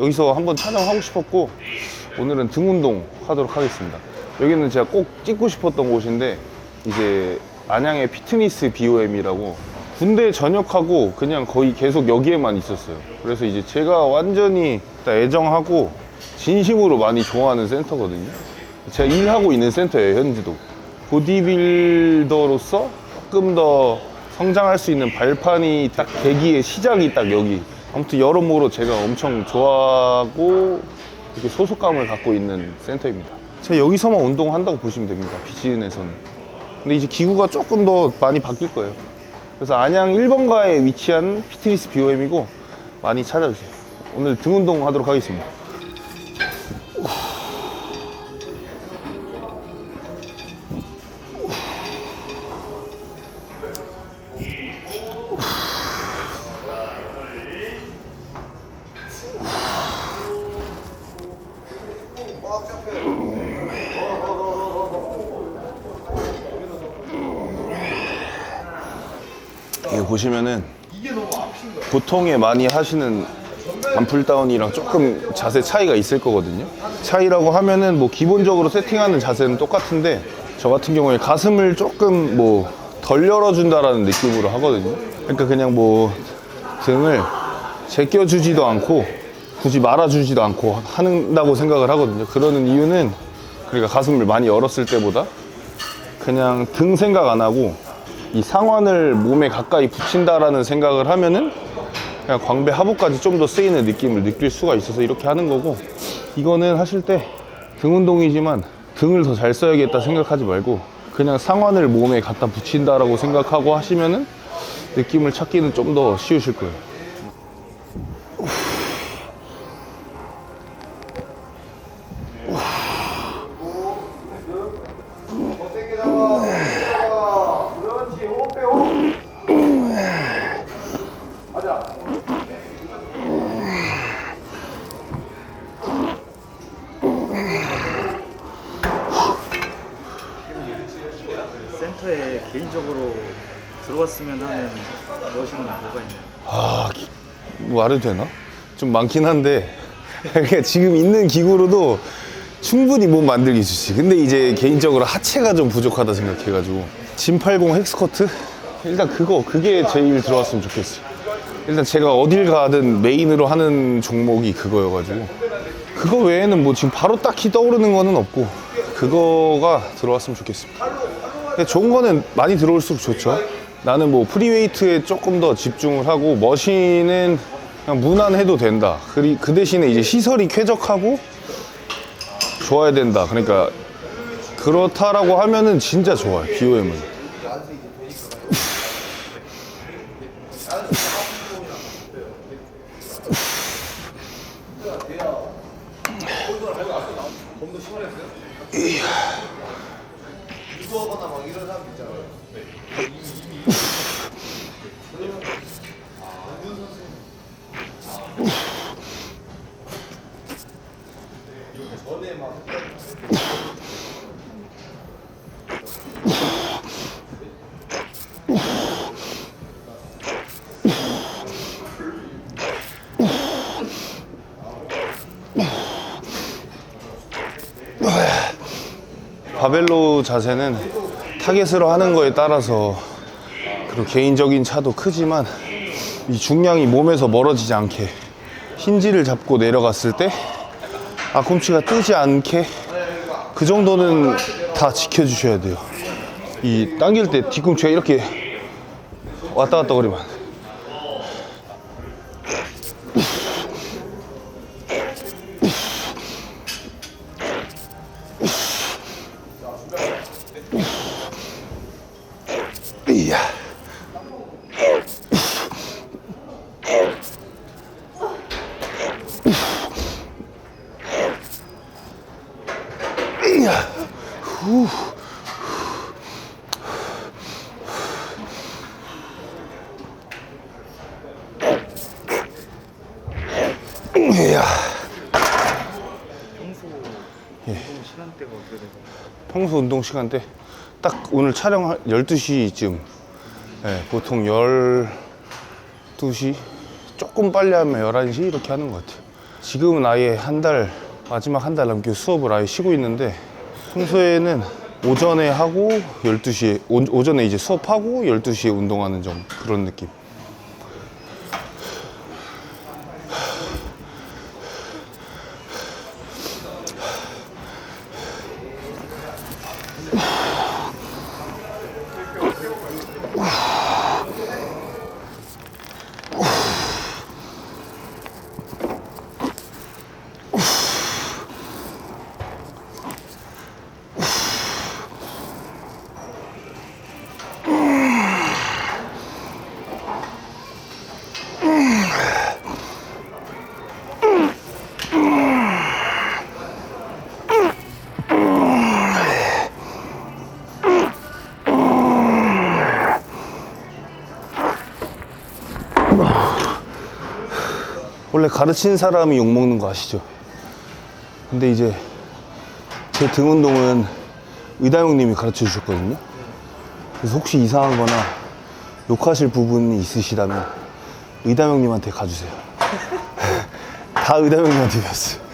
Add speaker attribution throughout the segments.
Speaker 1: 여기서 한번 촬영하고 싶었고 오늘은 등 운동 하도록 하겠습니다. 여기는 제가 꼭 찍고 싶었던 곳인데 이제 안양의 피트니스 BOM이라고 군대 전역하고 그냥 거의 계속 여기에만 있었어요. 그래서 이제 제가 완전히 딱 애정하고 진심으로 많이 좋아하는 센터거든요. 제가 일하고 있는 센터예요, 현지도. 보디빌더로서 조금 더 성장할 수 있는 발판이 딱 계기의 시작이 딱 여기. 아무튼 여러모로 제가 엄청 좋아하고 이렇게 소속감을 갖고 있는 센터입니다. 제가 여기서만 운동한다고 보시면 됩니다. 비즈니스에서는. 근데 이제 기구가 조금 더 많이 바뀔 거예요. 그래서 안양 1번가에 위치한 피트니스 BOM이고 많이 찾아주세요. 오늘 등 운동 하도록 하겠습니다. 보시면은 보통에 많이 하시는 암풀다운이랑 조금 자세 차이가 있을 거거든요. 차이라고 하면은 뭐 기본적으로 세팅하는 자세는 똑같은데 저 같은 경우에 가슴을 조금 뭐 덜 열어준다라는 느낌으로 하거든요. 그러니까 그냥 뭐 등을 제껴주지도 않고 굳이 말아주지도 않고 한다고 생각을 하거든요. 그러는 이유는 그러니까 가슴을 많이 열었을 때보다 그냥 등 생각 안 하고 이 상완을 몸에 가까이 붙인다라는 생각을 하면은 그냥 광배 하부까지 좀 더 쓰이는 느낌을 느낄 수가 있어서 이렇게 하는 거고 이거는 하실 때 등 운동이지만 등을 더 잘 써야겠다 생각하지 말고 그냥 상완을 몸에 갖다 붙인다라고 생각하고 하시면은 느낌을 찾기는 좀 더 쉬우실 거예요.
Speaker 2: 센터에 개인적으로 들어왔으면 하는 멋있는 뭐가 있나요?
Speaker 1: 아, 기- 뭐 말해도 되나? 좀 많긴 한데 그러니까 지금 있는 기구로도 충분히 몸 만들기 좋지. 근데 이제 개인적으로 하체가 좀 부족하다 생각해가지고 진80 헥스커트 일단 그거 그게 제일 들어왔으면 좋겠어요. 일단 제가 어딜 가든 메인으로 하는 종목이 그거여가지고 그거 외에는 뭐 지금 바로 딱히 떠오르는 거는 없고 그거가 들어왔으면 좋겠습니다. 근데 좋은 거는 많이 들어올수록 좋죠. 나는 뭐 프리웨이트에 조금 더 집중을 하고 머신은 그냥 무난해도 된다. 그리- 그 대신에 이제 시설이 쾌적하고 좋아야 된다. 그러니까 그렇다라고 하면은 진짜 좋아요. BOM은. 바벨로 자세는 타겟으로 하는 거에 따라서 그리고 개인적인 차도 크지만 이 중량이 몸에서 멀어지지 않게 힌지를 잡고 내려갔을 때 앞꿈치가 뜨지 않게 그 정도는 다 지켜주셔야 돼요. 이 당길 때 뒤꿈치가 이렇게 왔다 갔다 거리면 이야.
Speaker 2: 평소 운동 시간대가 어떻게 되세요?
Speaker 1: 평소 운동 시간대 딱 오늘 촬영 12시쯤 예, 보통 12시 조금 빨리 하면 11시 이렇게 하는 것 같아요 지금은 아예 한 달, 마지막 한 달 남겨 수업을 아예 쉬고 있는데 평소에는 오전에 하고 12시에, 오, 오전에 이제 수업하고 12시에 운동하는 점 그런 느낌. 원래 가르친 사람이 욕먹는 거 아시죠? 근데 이제 제 등 운동은 의다용 님이 가르쳐 주셨거든요. 그래서 혹시 이상한 거나 욕하실 부분이 있으시다면 의다용 님한테 가주세요. 다 의다용 님한테 배웠어요.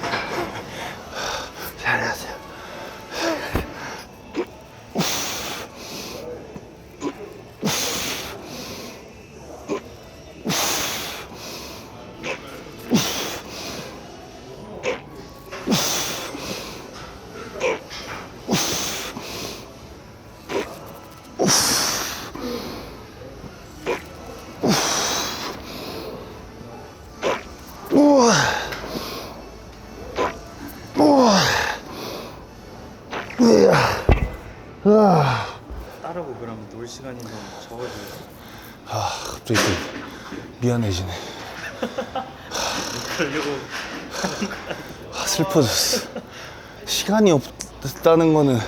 Speaker 2: 따르고 그러면 놀 시간이 좀 적어져요.
Speaker 1: 아, 갑자기 또 미안해지네.
Speaker 2: 그러려고
Speaker 1: 아, 슬퍼졌어. 시간이 없다는 거는,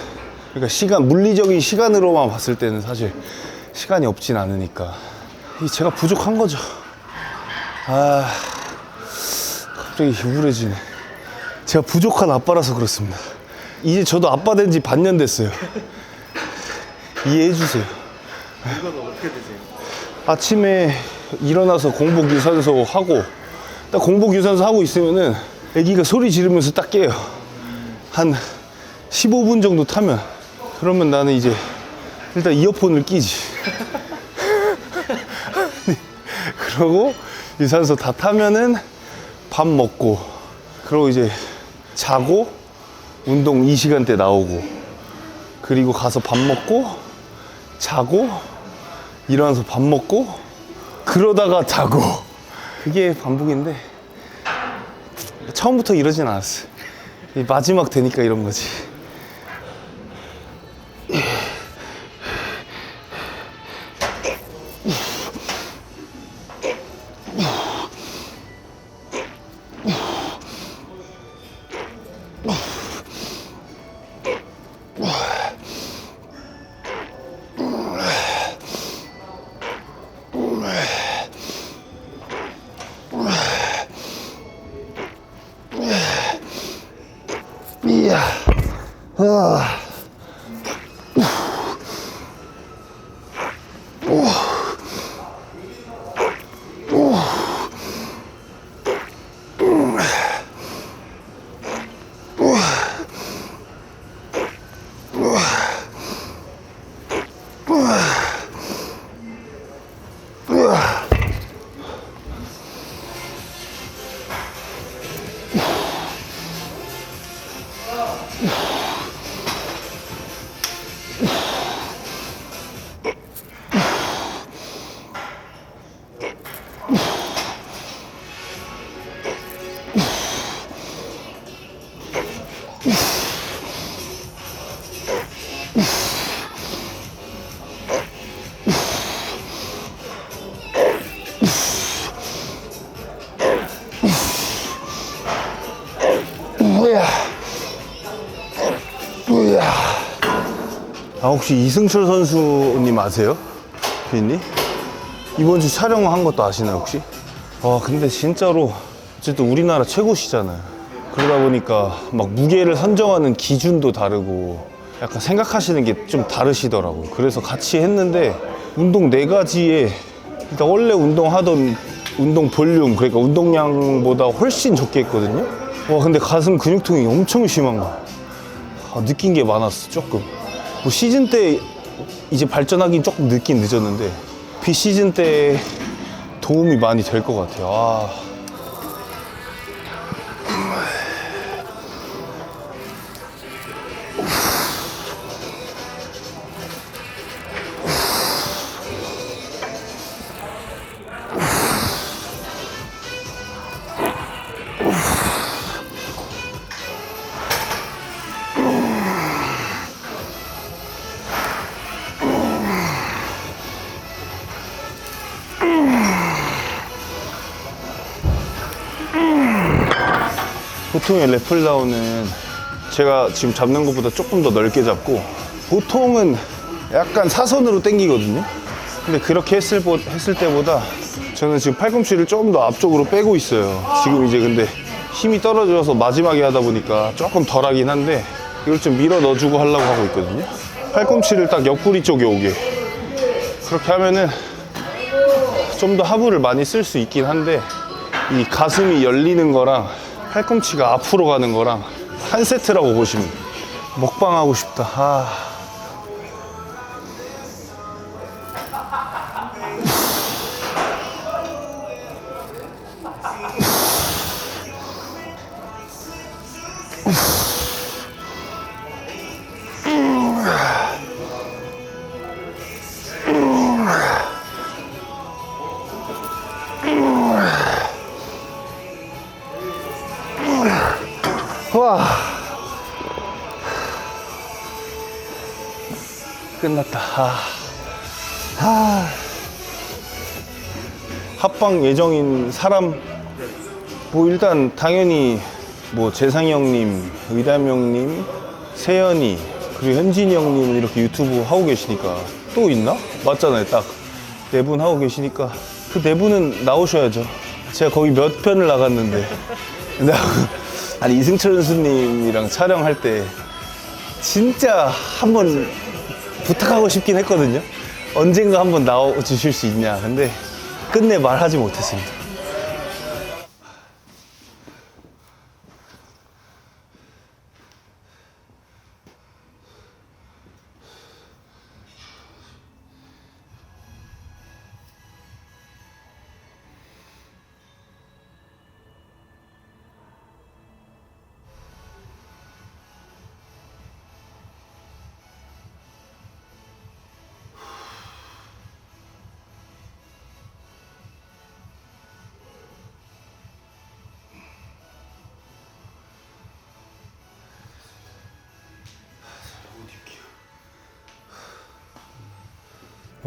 Speaker 1: 그러니까 시간, 물리적인 시간으로만 봤을 때는 사실 시간이 없진 않으니까. 이 제가 부족한 거죠. 아, 갑자기 우울해지네. 제가 부족한 아빠라서 그렇습니다. 이제 저도 아빠 된 지 반년 됐어요. 이해해 주세요.
Speaker 2: 이거는 어떻게 되세요?
Speaker 1: 아침에 일어나서 공복 유산소 하고 딱 공복 유산소 하고 있으면은 아기가 소리 지르면서 딱 깨요. 한 15분 정도 타면 그러면 나는 이제 일단 이어폰을 끼지. 그러고 유산소 다 타면은 밥 먹고 그러고 이제 자고 운동 이 시간대 나오고 그리고 가서 밥 먹고 자고 일어나서 밥 먹고 그러다가 자고. 그게 반복인데 처음부터 이러진 않았어. 이 마지막 되니까 이런 거지 이야 아. 뭐야 뭐야 아 혹시 이승철 선수님 아세요? 피디님? 이번 주 촬영한 것도 아시나요 혹시? 아 근데 진짜로 어쨌든 우리나라 최고시잖아요 그러다 보니까 막 무게를 선정하는 기준도 다르고 약간 생각하시는 게 좀 다르시더라고요 그래서 같이 했는데 운동 네 가지에 일단 원래 운동하던 운동 볼륨 그러니까 운동량보다 훨씬 적게 했거든요. 와 근데 가슴 근육통이 엄청 심한 거야. 아, 느낀 게 많았어 조금. 뭐 시즌 때 이제 발전하긴 조금 늦긴 늦었는데 비시즌 때 도움이 많이 될 것 같아요. 아. 보통의 래플다운은 제가 지금 잡는 것보다 조금 더 넓게 잡고 보통은 약간 사선으로 당기거든요. 근데 그렇게 했을, 보- 했을 때보다 저는 지금 팔꿈치를 조금 더 앞쪽으로 빼고 있어요. 지금 이제 근데 힘이 떨어져서 마지막에 하다 보니까 조금 덜 하긴 한데 이걸 좀 밀어 넣어주고 하려고 하고 있거든요. 팔꿈치를 딱 옆구리 쪽에 오게. 그렇게 하면은 좀 더 하부를 많이 쓸 수 있긴 한데 이 가슴이 열리는 거랑 팔꿈치가 앞으로 가는 거랑 한 세트라고 보시면. 먹방 하고 싶다. 아. 끝났다. 아. 아. 합방 예정인 사람 뭐 일단 당연히 뭐 재상이 형님, 의담 형님, 세연이 그리고 현진이 형님 이렇게 유튜브 하고 계시니까 또 있나? 맞잖아요, 딱 네 분 하고 계시니까 그 네 분은 나오셔야죠. 제가 거기 몇 편을 나갔는데 나 아니 이승철 선수님이랑 촬영할 때 진짜 한번 부탁하고 싶긴 했거든요. 언젠가 한번 나와 주실 수 있냐. 근데 끝내 말하지 못했습니다.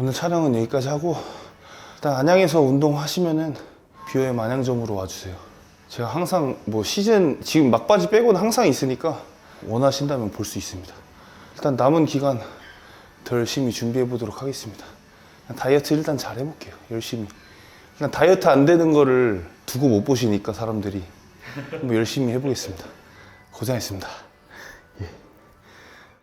Speaker 1: 오늘 촬영은 여기까지 하고 일단 안양에서 운동하시면은 뷰의 만양점으로 와주세요. 제가 항상 뭐 시즌 지금 막바지 빼고는 항상 있으니까 원하신다면 볼 수 있습니다. 일단 남은 기간 더 열심히 준비해 보도록 하겠습니다. 다이어트 일단 잘 해볼게요. 열심히. 그냥 다이어트 안 되는 거를 두고 못 보시니까 사람들이 뭐 열심히 해보겠습니다. 고생했습니다.